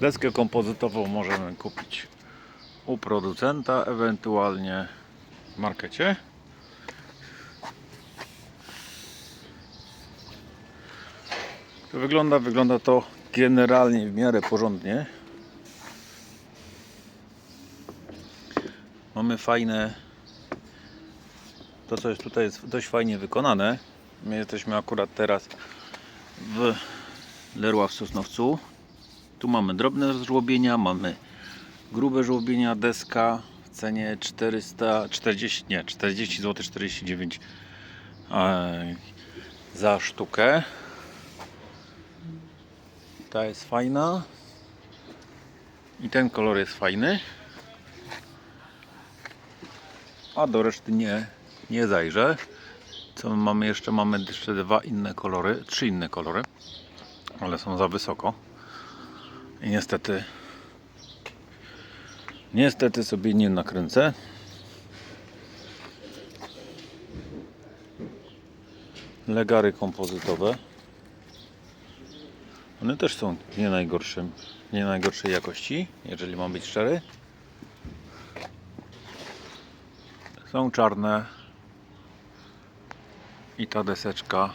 Deskę kompozytową możemy kupić u producenta, ewentualnie w markecie. Wygląda, wygląda to generalnie w miarę porządnie. Mamy fajne to co jest tutaj jest dość fajnie wykonane. My jesteśmy akurat teraz w Lerła w Sosnowcu. Tu mamy drobne żłobienia, mamy grube żłobienia, deska w cenie 440, nie, 40 zł 49 e, za sztukę. Ta jest fajna. I ten kolor jest fajny. A do reszty nie, nie zajrzę. Co my mamy jeszcze? Mamy jeszcze dwa inne kolory, trzy inne kolory, ale są za wysoko. I niestety niestety sobie nie nakręcę. Legary kompozytowe. One też są nie najgorszym, nie najgorszej jakości, jeżeli mam być szczery. Są czarne i ta deseczka